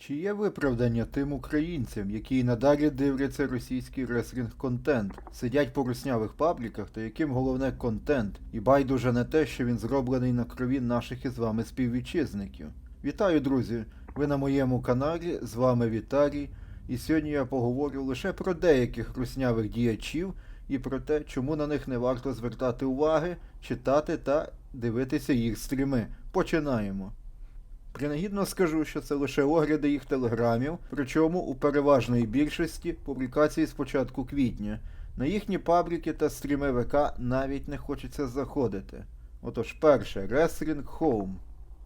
Чи є виправдання тим українцям, які й надалі дивляться російський реслінг контент, сидять по руснявих пабліках, та яким головне контент, і байдуже не те, що він зроблений на крові наших із вами співвітчизників? Вітаю, друзі! Ви на моєму каналі, з вами Віталій, і сьогодні я поговорю лише про деяких руснявих діячів і про те, чому на них не варто звертати уваги, читати та дивитися їх стріми. Починаємо. Принагідно скажу, що це лише огляди їх телеграмів, причому у переважної більшості публікації з початку квітня. На їхні пабліки та стріми ВК навіть не хочеться заходити. Отож, перше, Wrestling Home.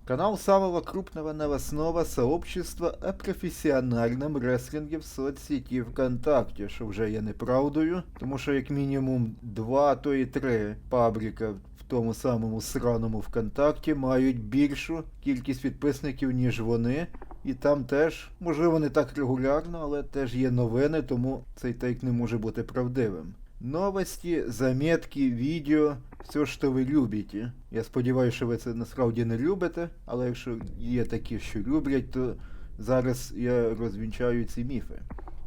Канал самого крупного новостного сообщества о професіональному рестлинге в соцсеті ВКонтакте, що вже є неправдою, тому що як мінімум два, то і три пабліка тому самому сраному ВКонтакті мають більшу кількість підписників, ніж вони. І там теж, можливо, не так регулярно, але теж є новини, тому цей тейк не може бути правдивим. Новості, заметки, відео, все, що ви любите. Я сподіваюся, що ви це насправді не любите, але якщо є такі, що люблять, то зараз я розвінчаю ці міфи.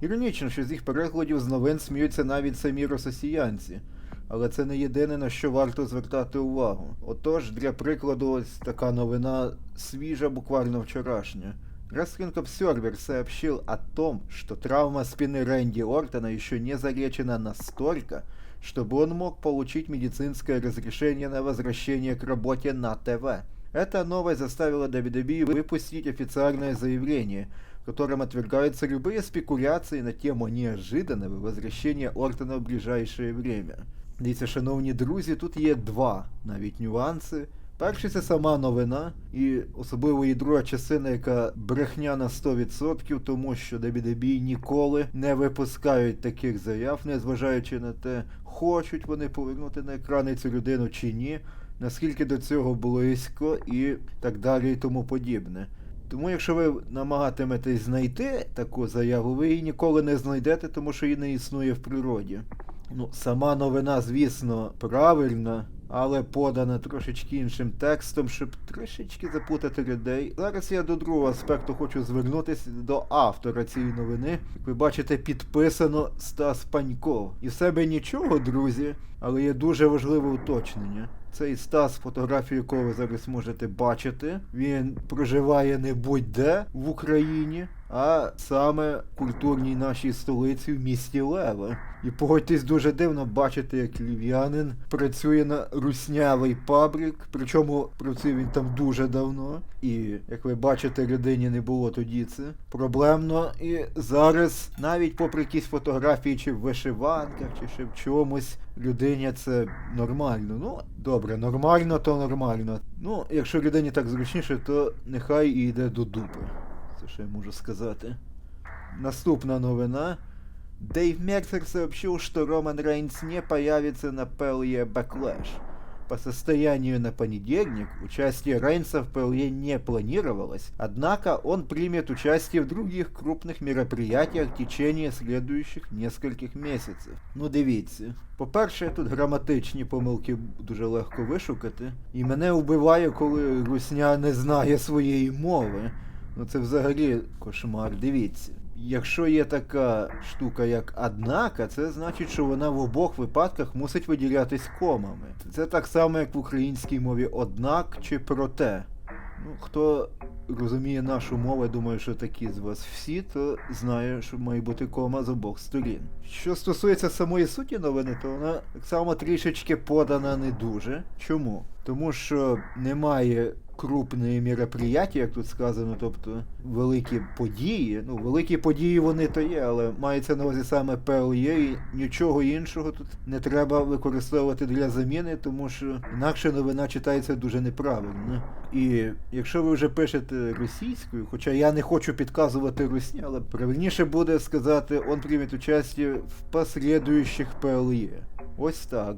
Іронічно, що з їх перекладів з новин сміються навіть самі рососіянці. Але це не єдине, на що варто звертати увагу. Отож, для прикладу, ось така новина свіжа, буквально вчорашня. Wrestling Observer сообщил о том, что травма спины Рэнди Ортона еще не залечена настолько, чтобы он мог получить медицинское разрешение на возвращение к работе на ТВ. Эта новость заставила WWE выпустить официальное заявление, в котором отвергаются любые спекуляции на тему неожиданного возвращения Ортона в ближайшее время. Дивіться, шановні друзі, тут є два навіть нюанси. Перший це сама новина, і особливо її друга частина, яка брехня на 100%, тому що WWE ніколи не випускають таких заяв, незважаючи на те, хочуть вони повернути на екрани цю людину чи ні, наскільки до цього близько і так далі і тому подібне. Тому якщо ви намагатиметесь знайти таку заяву, ви її ніколи не знайдете, тому що її не існує в природі. Ну, сама новина, звісно, правильна, але подана трошечки іншим текстом, щоб трошечки запутати людей. Зараз я до другого аспекту хочу звернутися до автора цієї новини. Як ви бачите, підписано Стас Паньков. І в себе нічого, друзі, але є дуже важливе уточнення. Цей Стас, фотографію якого ви зараз можете бачити, він проживає не будь-де в Україні, а саме культурній нашій столиці в місті Леве. І погодьтесь дуже дивно бачити, як львів'янин працює на руснявий пабрик, причому працює він там дуже давно. І як ви бачите, людині не було тоді це проблемно. І зараз, навіть попри якісь фотографії, чи в вишиванках, чи ще в чомусь, людині це нормально. Ну, добре, нормально, то нормально. Ну, якщо людині так зручніше, то нехай і йде до дупи. Це що я можу сказати. Наступна новина. Дэйв Мерцер сообщил, что Роман Рейнс не появится на PLE Backlash. По состоянию на понедельник участие Рейнса в PLE не планировалось, однако он примет участие в других крупных мероприятиях в течение следующих нескольких месяцев. Ну дивіться. По-перше, тут граматичні помилки дуже легко вишукати. І мене вбиває, коли русня не знає своєї мови. Ну це взагалі кошмар, дивіться. Якщо є така штука, як однака, це значить, що вона в обох випадках мусить виділятись комами. Це так само, як в українській мові однак чи проте. Ну, хто розуміє нашу мову, я думаю, що такі з вас всі, то знає, що має бути кома з обох сторін. Що стосується самої суті новини, то вона так само трішечки подана не дуже. Чому? Тому що немає крупної мероприятия, як тут сказано, тобто великі події. Ну, великі події вони то є, але мається на увазі саме ПЛЄ і нічого іншого тут не треба використовувати для заміни, тому що інакше новина читається дуже неправильно. І якщо ви вже пишете російською, хоча я не хочу підказувати русні, але правильніше буде сказати, он прийме участь в последуючих ПЛЄ. Ось так.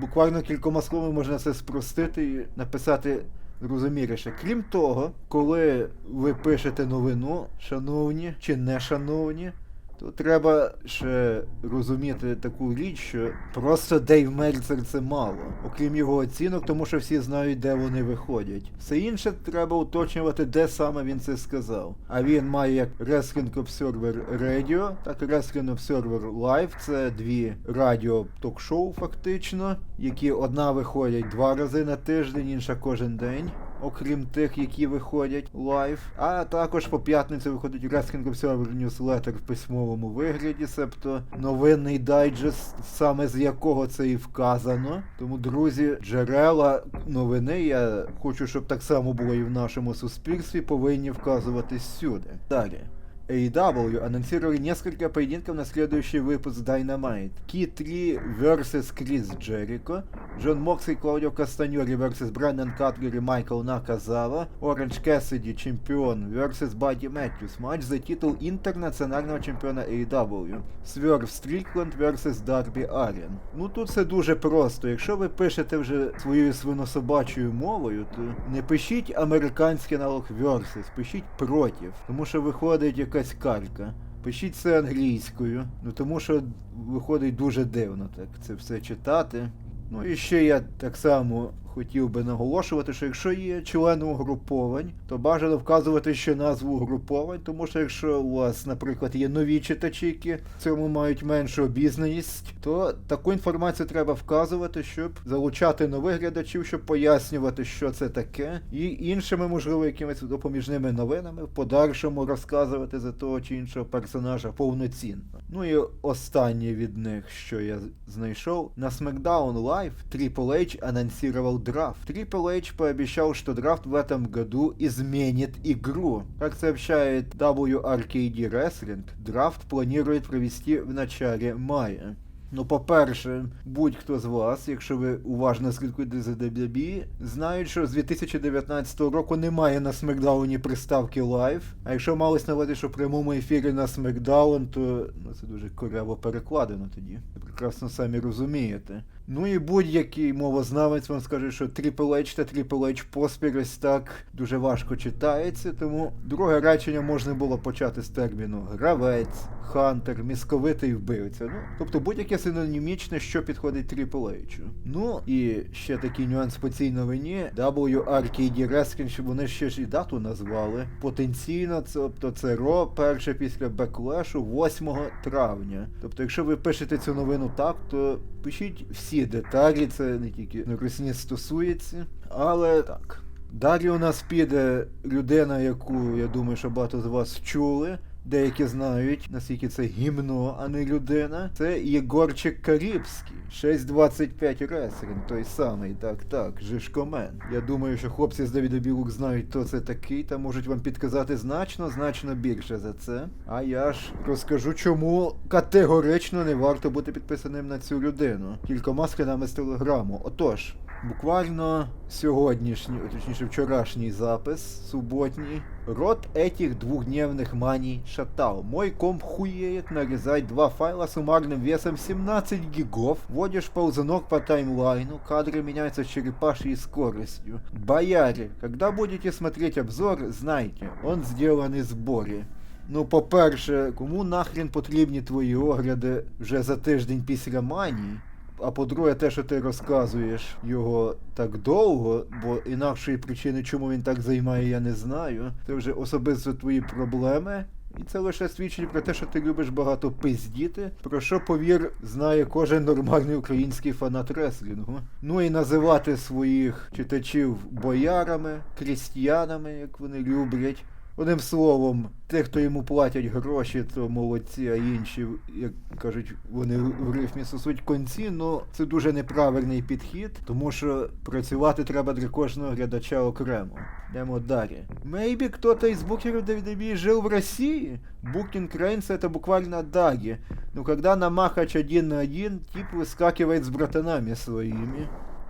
Буквально кількома словами можна це спростити і написати розуміліше. Крім того, коли ви пишете новину, шановні чи не шановні, Тут треба ще розуміти таку річ, що просто Дейв Мельцер це мало, окрім його оцінок, тому що всі знають, де вони виходять. Все інше треба уточнювати, де саме він це сказав. А він має як Wrestling Observer Radio, так і Wrestling Observer Live. Це дві радіо ток-шоу, фактично, які одна виходять два рази на тиждень, інша кожен день окрім тих, які виходять лайв. А також по п'ятниці виходить Wrestling Observer Newsletter в письмовому вигляді, себто новинний дайджест, саме з якого це і вказано. Тому, друзі, джерела новини, я хочу, щоб так само було і в нашому суспільстві, повинні вказуватись сюди. Далі. AEW анонсировали несколько поединков на следующий выпуск Dynamite. Ки 3 vs Крис Джерико, Джон Моксли, Клаудио Кастаньори vs Брэндон Катлер и Майкл Наказава, Оранж Кэссиди, чемпион, vs Бадди Мэтьюс, матч за титул интернационального чемпіона AEW. Сверв Стрікленд vs Дарбі Арен. Ну тут все дуже просто. Якщо ви пишете вже своєю свинособачою мовою, то не пишіть американський аналог versus, пишіть против. Тому що виходить якась калька. Пишіть це англійською, ну тому що виходить дуже дивно так це все читати. Ну і ще я так само хотів би наголошувати, що якщо є члени угруповань, то бажано вказувати ще назву угруповань, тому що якщо у вас, наприклад, є нові читачі, які в цьому мають меншу обізнаність, то таку інформацію треба вказувати, щоб залучати нових глядачів, щоб пояснювати, що це таке, і іншими, можливо, якимись допоміжними новинами в подальшому розказувати за того чи іншого персонажа повноцінно. Ну і останнє від них, що я знайшов, на SmackDown Live Triple H анонсировал драфт. Triple H пообещал, что драфт в этом году изменит игру. Как сообщает WRKD Wrestling, драфт планирует провести в начале мая. Ну, по-перше, будь-хто з вас, якщо ви уважно слідкуєте за WWE, знають, що з 2019 року немає на Смакдауні приставки Live. А якщо малось на що в прямому ефірі на Смакдаун, то ну, це дуже коряво перекладено тоді. Прекрасно самі розумієте. Ну і будь-який мовознавець вам скаже, що Triple H та Triple H поспіль ось так дуже важко читається, тому друге речення можна було почати з терміну гравець, хантер, місковитий вбивця. Ну, тобто будь-яке синонімічне, що підходить Triple H. Ну і ще такий нюанс по цій новині. WRKD Wrestling, щоб вони ще ж і дату назвали. Потенційно, тобто це Ро перше після Беклешу 8 травня. Тобто, якщо ви пишете цю новину так, то пишіть всі деталі, це не тільки Русні стосується, але так. Далі у нас піде людина, яку я думаю, що багато з вас чули. Деякі знають, наскільки це гімно, а не людина. Це Єгорчик Карібський. 6.25 Реслінг, той самий, так, так, Жишкомен. Я думаю, що хлопці з Давіда Білук знають, хто це такий, та можуть вам підказати значно, значно більше за це. А я ж розкажу, чому категорично не варто бути підписаним на цю людину. Кількома скринами з телеграму. Отож Буквально сьогоднішній, точніше вчорашній запис, суботній. Рот этих двухдневных маний шатал. Мой комп хуеет нарезать два файла суммарным весом 17 гигов. Вводишь ползунок по таймлайну, кадры меняются с черепашьей скоростью. Бояре, когда будете смотреть обзор, знайте, он сделан из бори. Ну, по-перше, кому нахрен потрібні твої огляди вже за тиждень після манії? А по-друге, те, що ти розказуєш його так довго, бо інакшої причини, чому він так займає, я не знаю. Це вже особисто твої проблеми. І це лише свідчить про те, що ти любиш багато пиздіти, про що, повір, знає кожен нормальний український фанат реслінгу. Ну і називати своїх читачів боярами, крістіянами, як вони люблять. Одним словом, те, хто йому платять гроші, то молодці, а інші, як кажуть, вони в рифмі сосуть конці, ну це дуже неправильний підхід, тому що працювати треба для кожного глядача окремо. Йдемо далі. Maybe кто-то из букеров WWE жил в России? Букинг Рейнса это буквально даги. Ну когда на махач один на один, тип выскакивает с братанами своими.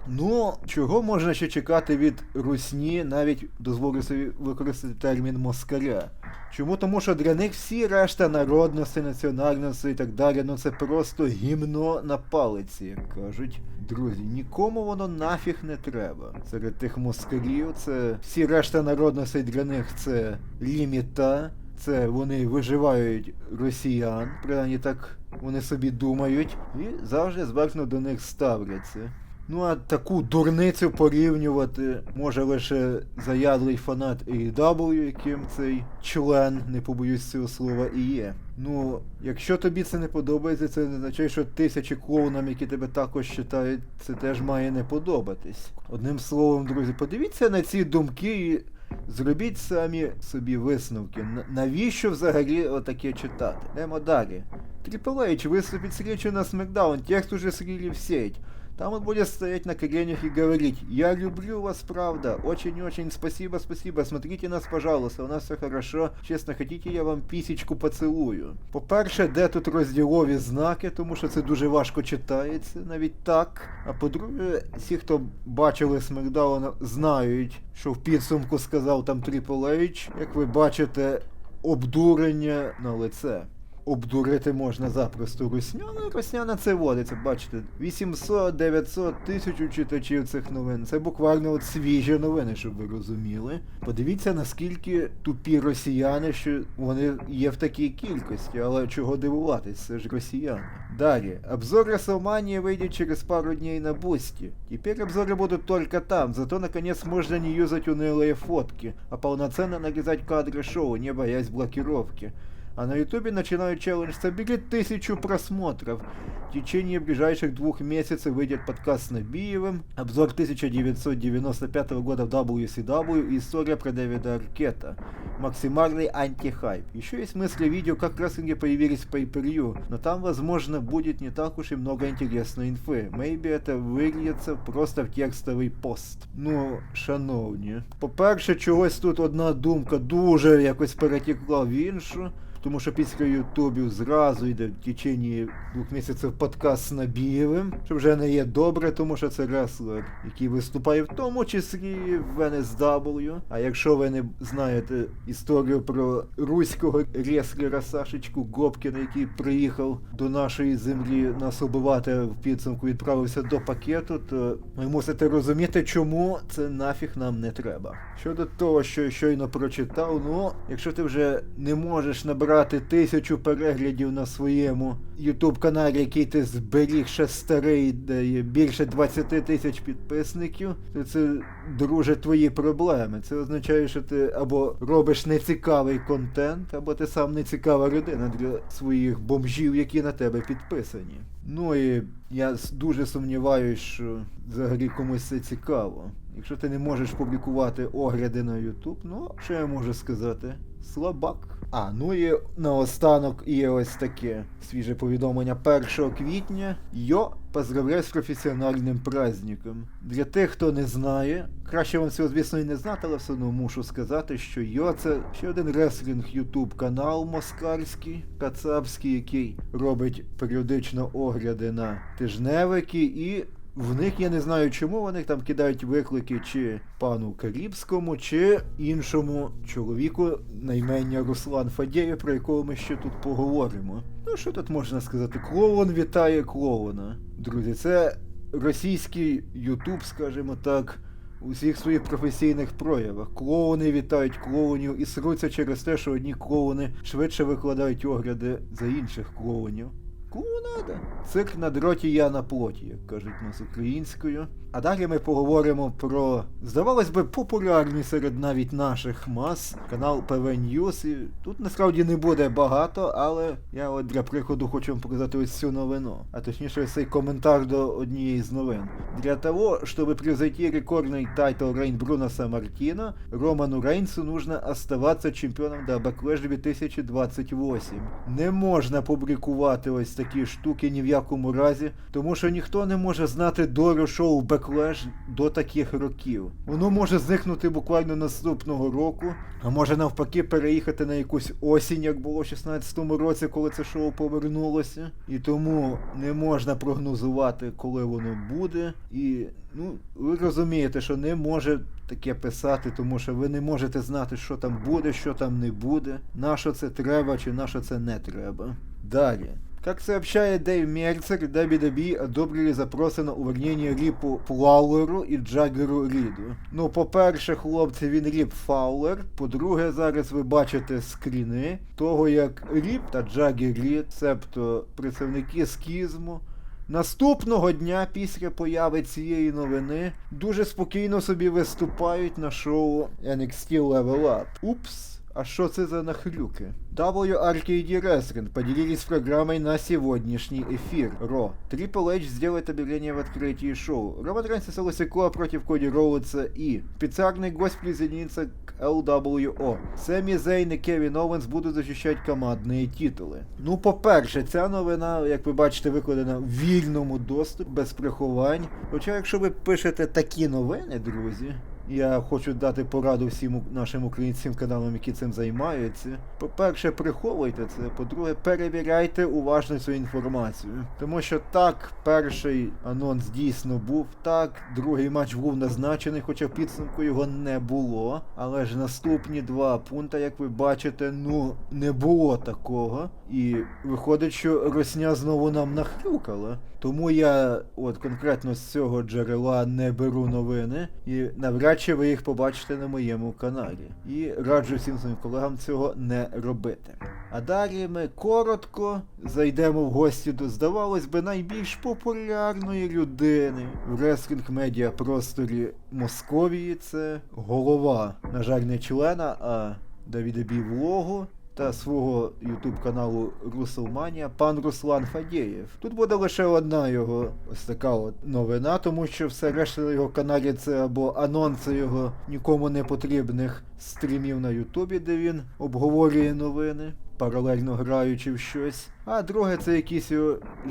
Ну, чого можна ще чекати від русні, навіть дозволю собі використати термін москаля. Чому? Тому що для них всі решта народності, національності і так далі, ну це просто гімно на палиці, кажуть. Друзі, нікому воно нафіг не треба. Серед тих москалів це всі решта народностей для них це ліміта. це вони виживають росіян, принаймні так вони собі думають, і завжди зверхно до них ставляться. Ну а таку дурницю порівнювати може лише заядлий фанат AEW, яким цей член, не побоюсь цього слова, і є. Ну, якщо тобі це не подобається, це не означає, що тисячі клоунам, які тебе також читають, це теж має не подобатись. Одним словом, друзі, подивіться на ці думки і зробіть самі собі висновки. Навіщо взагалі отаке читати? Йдемо далі. Triple H выступит с речью на SmackDown, текст уже слили в сеть. Там он будет стоять на коленях и говорить, я люблю вас, правда, очень-очень спасибо, спасибо, смотрите нас, пожалуйста, у нас все хорошо, чесно, хотите, я вам пісічку поцілую. По-перше, де тут розділові знаки, тому що це дуже важко читається, навіть так. А по-друге, всі, хто бачили Смакдаун, знають, що в підсумку сказав там Triple H, як ви бачите, обдурення на лице Обдурити можна запросто русню, ну русня на це водиться, бачите, 800, 900, 1000 читачів цих новин. Це буквально от свіжі новини, щоб ви розуміли. Подивіться, наскільки тупі росіяни, що вони є в такій кількості, але чого дивуватись, це ж росіяни. Далі, обзор Расселмании выйдет через пару дней на Бусти. Теперь обзоры будут только там, зато наконец можно не юзать унылые фотки, а полноценно нарезать кадры шоу, не боясь блокировки. А на ютубе начинают челлендж «Собери тысячу просмотров». В течение ближайших двух месяцев выйдет подкаст с Набиевым, обзор 1995 года в WCW и история про Дэвида Аркета. Максимальный антихайп. Еще есть мысли видео, как рестлинги появились в pay но там, возможно, будет не так уж и много интересной инфы. Maybe это вильється просто в текстовий пост. Ну, шановні. По-перше, чогось тут одна думка дуже якось перетекла в іншу. Тому що після Ютубів зразу йде в течение двох місяців подкаст з Набієвим, що вже не є добре, тому що це реслер, який виступає в тому числі в NSW. А якщо ви не знаєте історію про руського реслера Сашечку Гопкіна, який приїхав до нашої землі нас убивати в підсумку, відправився до пакету, то ви мусите розуміти, чому це нафіг нам не треба. Щодо того, що я щойно прочитав, ну, якщо ти вже не можеш набрати тисячу переглядів на своєму YouTube каналі, який ти зберіг ще старий, де є більше 20 тисяч підписників, то це, друже, твої проблеми. Це означає, що ти або робиш нецікавий контент, або ти сам нецікава людина для своїх бомжів, які на тебе підписані. Ну і я дуже сумніваюсь, що взагалі комусь це цікаво. Якщо ти не можеш публікувати огляди на YouTube, ну що я можу сказати? Слабак. А, ну і наостанок є ось таке свіже повідомлення 1 квітня. Йо, поздравляю з професіональним праздником. Для тих, хто не знає, краще вам цього, звісно, і не знати, але все одно мушу сказати, що Йо це ще один реслінг Ютуб канал москальський, кацапський, який робить періодично огляди на тижневики і в них я не знаю, чому вони там кидають виклики чи пану Карібському, чи іншому чоловіку наймення Руслан Фадєєв, про якого ми ще тут поговоримо. Ну що тут можна сказати? Клоун вітає клоуна. Друзі, це російський Ютуб, скажімо так. У всіх своїх професійних проявах. Клоуни вітають клоунів і сруться через те, що одні клоуни швидше викладають огляди за інших клоунів. Клоунада. Цирк на дроті я на плоті, як кажуть нас українською. А далі ми поговоримо про, здавалось би, популярний серед навіть наших мас канал ПВ News. Тут насправді не буде багато, але я от для прикладу хочу вам показати ось цю новину. А точніше ось цей коментар до однієї з новин. Для того, чтобы превзойти рекордный тайтл Рейн Брунаса Мартина, Роману Рейнсу нужно оставаться чемпіоном до Backlash 2028. Не можна публікувати ось такі штуки ні в якому разі, тому що ніхто не може знати долю шоу Backlash до таких років. Воно може зникнути буквально наступного року, а може навпаки переїхати на якусь осінь, як було в 16-му році, коли це шоу повернулося. І тому не можна прогнозувати, коли воно буде. І ну, ви розумієте, що не може таке писати, тому що ви не можете знати, що там буде, що там не буде, на що це треба чи на що це не треба. Далі. Как сообщает Дэйв Мерцер, WWE одобрили запроси на увольнення Ріпу Флауеру і Джаггеру Ріду. Ну, по-перше, хлопці, він Ріп Фаулер. По-друге, зараз ви бачите скріни того, як Ріп та Джаггер Рід, себто представники скізму, Наступного дня після появи цієї новини дуже спокійно собі виступають на шоу NXT Level Up. Упс, а що це за нахрюки? WRKD Wrestling поделились программой на сегодняшний эфир Ро. Triple H сделает объявление в открытии шоу. Роман Рейнс и Лосикоа против Коди Роудса и специальный гость присоединится к LWO. Сэмі Зейн і Кевін Оуенс будуть захищати командні титули. Ну, по-перше, ця новина, як ви бачите, викладена в вільному доступі, без приховань. Хоча, якщо ви пишете такі новини, друзі, я хочу дати пораду всім нашим українським каналам, які цим займаються. По-перше, приховуйте це. По-друге, перевіряйте уважно цю інформацію. Тому що так, перший анонс дійсно був, так, другий матч був назначений, хоча підсумку його не було. Але ж наступні два пункти, як ви бачите, ну не було такого. І виходить, що Росня знову нам нахрюкала. Тому я от конкретно з цього джерела не беру новини, і навряд чи ви їх побачите на моєму каналі. І раджу всім своїм колегам цього не робити. А далі ми коротко зайдемо в гості до, здавалось би, найбільш популярної людини в реслінг медіа просторі Московії. Це голова, на жаль, не члена, а Давіда Бі влогу та свого ютуб каналу Руслманія пан Руслан Фадєєв. Тут буде лише одна його ось така от новина, тому що все решта на його каналі це або анонси його нікому не потрібних стрімів на Ютубі, де він обговорює новини. Паралельно граючи в щось. А друге, це якісь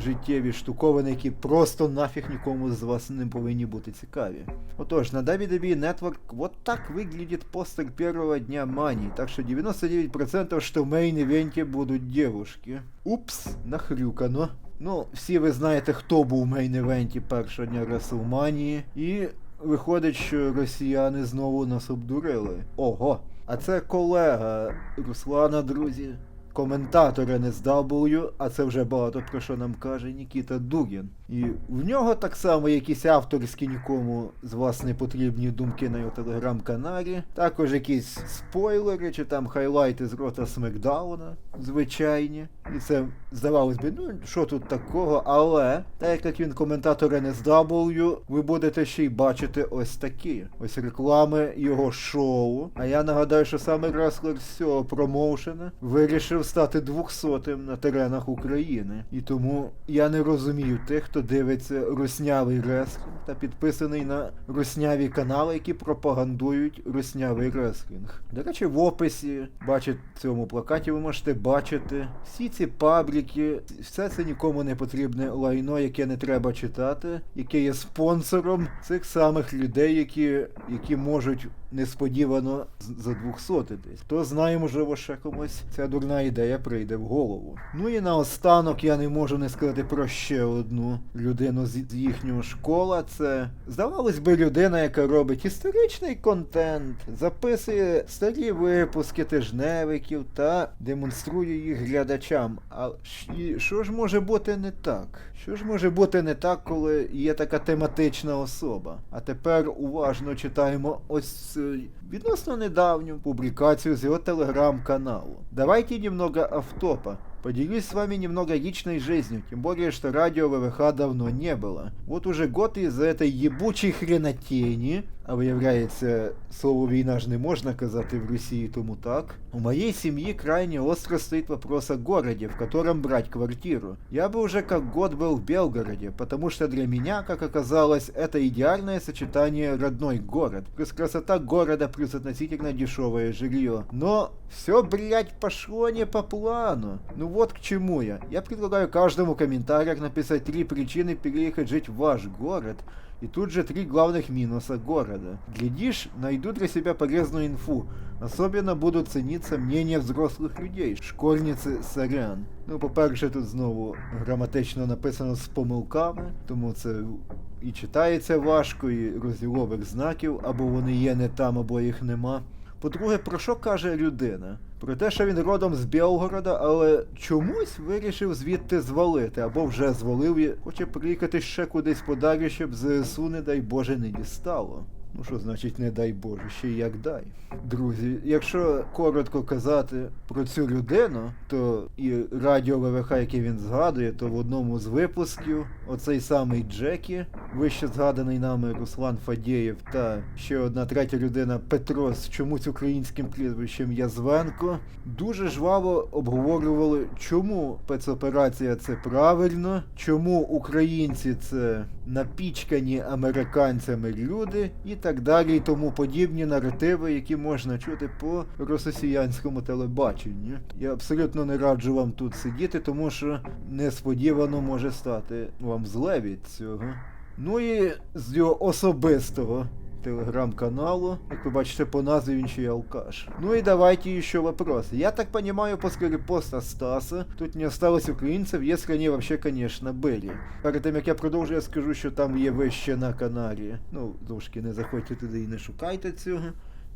життєві штуковини, які просто нафіг нікому з вас не повинні бути цікаві. Отож, на WWE Network вот так выглядит постер первого дня Мани, так что 99% что в мейн-ивенте будут девушки. Упс, нахрюкано. Ну, всі ви знаєте, хто був в мейн-івенті першого дня Реслманії, і виходить, що росіяни знову нас обдурили. Ого! А це колега Руслана, друзі. Коментатор NSW, а це вже багато про що нам каже Нікіта Дугін. І в нього так само якісь авторські нікому з вас не потрібні думки на його телеграм-каналі. Також якісь спойлери чи там хайлайти з рота Смекдауна, звичайні. І це здавалось би, ну що тут такого, але так як він коментатор NSW, ви будете ще й бачити ось такі. Ось реклами його шоу. А я нагадаю, що саме реслер з цього промоушена вирішив стати 200-м на теренах України. І тому я не розумію тих, хто дивиться руснявий реслінг та підписаний на русняві канали, які пропагандують руснявий реслінг. До речі, в описі, бачите, цьому плакаті ви можете бачити всі ці пабліки, все це нікому не потрібне лайно, яке не треба читати, яке є спонсором цих самих людей, які, які можуть несподівано з- за 200 десь. Хто знає, можливо, ще комусь ця дурна ідея прийде в голову. Ну і наостанок я не можу не сказати про ще одну людину з їхнього школа. Це здавалось би людина, яка робить історичний контент, записує старі випуски тижневиків та демонструє їх глядачам. А що ж може бути не так? Що ж може бути не так, коли є така тематична особа? А тепер уважно читаємо ось відносно недавню публікацію з його телеграм-каналу. Давайте немного автопа. Поделюсь с вами немного личной жизнью, тем более, что радио ВВХ давно не было. Вот уже год из-за этой ебучей хренотени, а виявляється, слово війна ж не можна казати в Росії, тому так. У моей семьи крайне остро стоит вопрос о городе, в котором брать квартиру. Я бы уже как год был в Белгороде, потому что для меня, как оказалось, это идеальное сочетание родной город, плюс красота города, плюс относительно дешевое жилье. Но все, блядь, пошло не по плану. Ну вот к чему я. Я предлагаю каждому в комментариях написать три причины переехать жить в ваш город, и тут же три главных минуса города. Глядишь, найду для себя полезную инфу. Особенно будут цениться мнения взрослых людей, школьниці сорян. Ну, по-перше, тут знову граматично написано з помилками, тому це і читається важко, і розділових знаків, або вони є не там, або їх нема. По-друге, про що каже людина? Про те, що він родом з Білгорода, але чомусь вирішив звідти звалити, або вже звалив і хоче приїхати ще кудись подалі, щоб ЗСУ, не дай Боже, не дістало. Ну що значить не дай Боже, ще й як дай. Друзі, якщо коротко казати про цю людину, то і радіо ВВХ, яке він згадує, то в одному з випусків оцей самий Джекі, вище згаданий нами Руслан Фадєєв, та ще одна третя людина Петро з чомусь українським прізвищем Язвенко, дуже жваво обговорювали, чому спецоперація це правильно, чому українці це напічкані американцями люди і так далі, і тому подібні наративи, які можна чути по росіянському телебаченню. Я абсолютно не раджу вам тут сидіти, тому що несподівано може стати вам зле від цього. Ну і з його особистого телеграм-каналу, як ви бачите по назві він ще й алкаш. Ну и давайте еще вопросы. Я так понимаю, после репоста Стаса тут не осталось українців, если они вообще, конечно, были. Перед тим як я продовжу, я скажу, що там є вище на каналі. Ну, трошки не заходьте туди і не шукайте цього.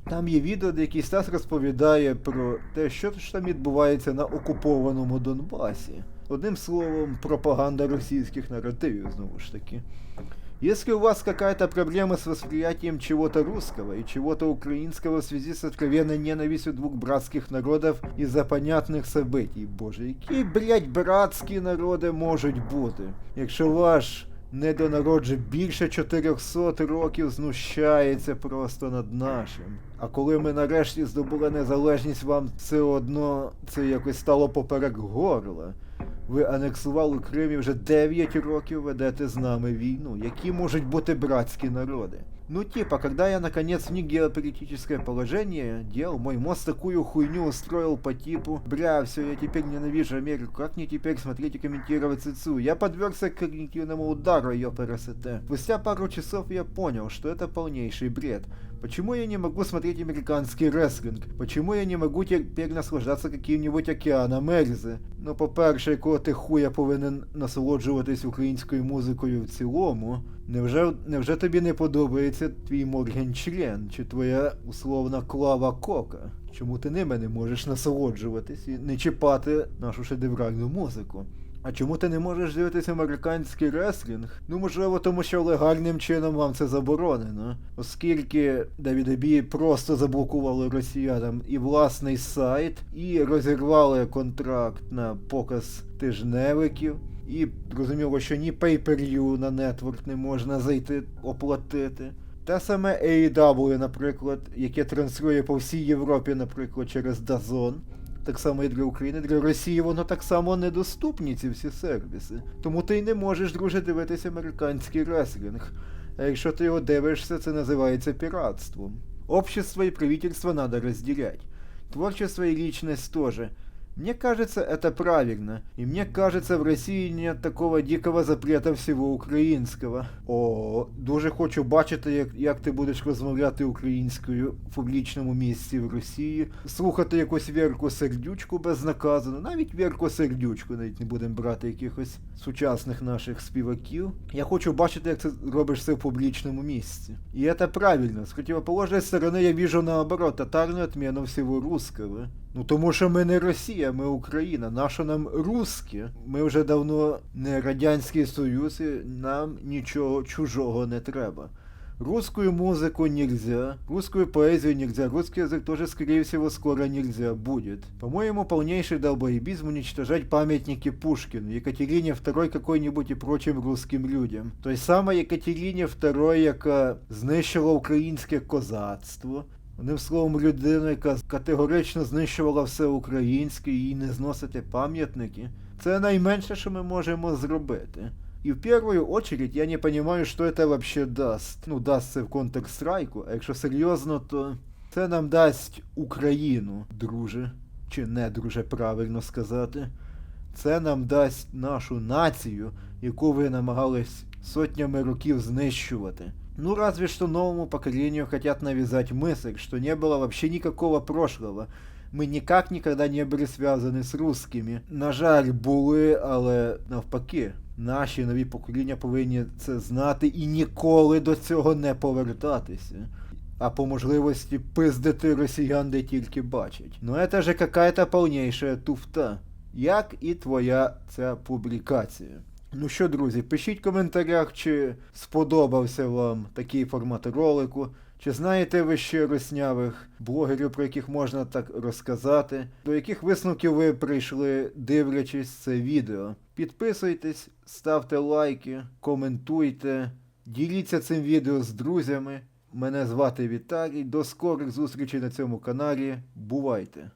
Там є відео, де який Стас розповідає про те, що ж там відбувається на окупованому Донбасі. Одним словом, пропаганда російських наративів, знову ж таки. Если у вас какая-то проблема с восприятием чего-то русского и чего-то украинского в связи с откровенной ненавистью двух братских народов из-за понятных событий, боже, які, блять, братські народи можуть бути? Якщо ваш недонароджений більше 400 років знущається просто над нашим. А коли ми нарешті здобули незалежність, вам все одно це якось стало поперек горла. Ви анексували Крим і вже 9 років ведете з нами війну. Які можуть бути братські народи? Ну типа, когда я наконец вник в геополитическое положение дел, мой мозг такую хуйню устроил по типу «Бля, все, я теперь ненавижу Америку, как мне теперь смотреть и комментировать ЦЦУ?» Я подвергся когнитивному удару, ёпрст. Спустя пару часов я понял, что это полнейший бред. Почему я не могу смотреть американский рестлинг? Почему я не могу теперь наслаждаться каким-нибудь океаном Ельзи? Ну, по-перше, якого ти хуя повинен насолоджуватись українською музикою в цілому? Невже, невже тобі не подобається твій Моргенчлен чи твоя условна клава кока? Чому ти ними не можеш насолоджуватись і не чіпати нашу шедевральну музику? А чому ти не можеш дивитися американський реслінг? Ну, можливо, тому що легальним чином вам це заборонено. Оскільки WWE просто заблокували росіянам і власний сайт, і розірвали контракт на показ тижневиків. І зрозуміло, що ні pay-per-view на нетворк не можна зайти оплатити. Те саме AEW, наприклад, яке транслює по всій Європі, наприклад, через DAZN. Так само і для України, для Росії воно так само недоступні, ці всі сервіси. Тому ти й не можеш, друже, дивитися американський реслінг. А якщо ти його дивишся, це називається піратством. Общество і правительство надо розділять. Творчество і лічність тоже. Мне кажется, это правильно. И мне кажется, в России нет такого дикого запрета всего українського. О, дуже хочу бачити, як, як ти будеш розмовляти українською в публічному місці в Росії, слухати якусь Вірку Сердючку безнаказано, навіть Вірку Сердючку, навіть не будемо брати якихось сучасних наших співаків. Я хочу бачити, як ти робиш це в публічному місці. І це правильно. З противоположної сторони я вижу наоборот тотальну отмену всього русского. Ну тому що ми не Росія, ми Україна. Нащо нам русські? Ми вже давно не Радянський Союз, і нам нічого чужого не треба. Русскую музыку нельзя, русскую поэзию нельзя, русский язык тоже, скорее всего, скоро нельзя будет. По-моему, полнейший долбоебизм уничтожать памятники Пушкину, Екатерине II какой-нибудь и прочим русским людям. Той самой Екатерині II, яка знищила українське козацтво, Одним словом, людина, яка категорично знищувала все українське і не зносити пам'ятники, це найменше, що ми можемо зробити. І в першу очередь я не розумію, що це вообще дасть. Ну, дасть це в Counter-Strike, а якщо серйозно, то це нам дасть Україну, друже. Чи не друже, правильно сказати. Це нам дасть нашу націю, яку ви намагались сотнями років знищувати. Ну, разве что новому поколению хотят навязать мысль, что не было вообще никакого прошлого. Ми ніяк ніколи не були зв'язані з русскими. На жаль, були, але навпаки, наші нові покоління повинні це знати і ніколи до цього не повертатися. а по можливості пиздити росіян де тільки бачать. Ну это же какая-то повнейшая туфта. Як і твоя ця публікація. Ну що, друзі, пишіть в коментарях, чи сподобався вам такий формат ролику. Чи знаєте ви ще роснявих блогерів, про яких можна так розказати? До яких висновків ви прийшли, дивлячись це відео? Підписуйтесь, ставте лайки, коментуйте, діліться цим відео з друзями. Мене звати Віталій. До скорих зустрічей на цьому каналі. Бувайте!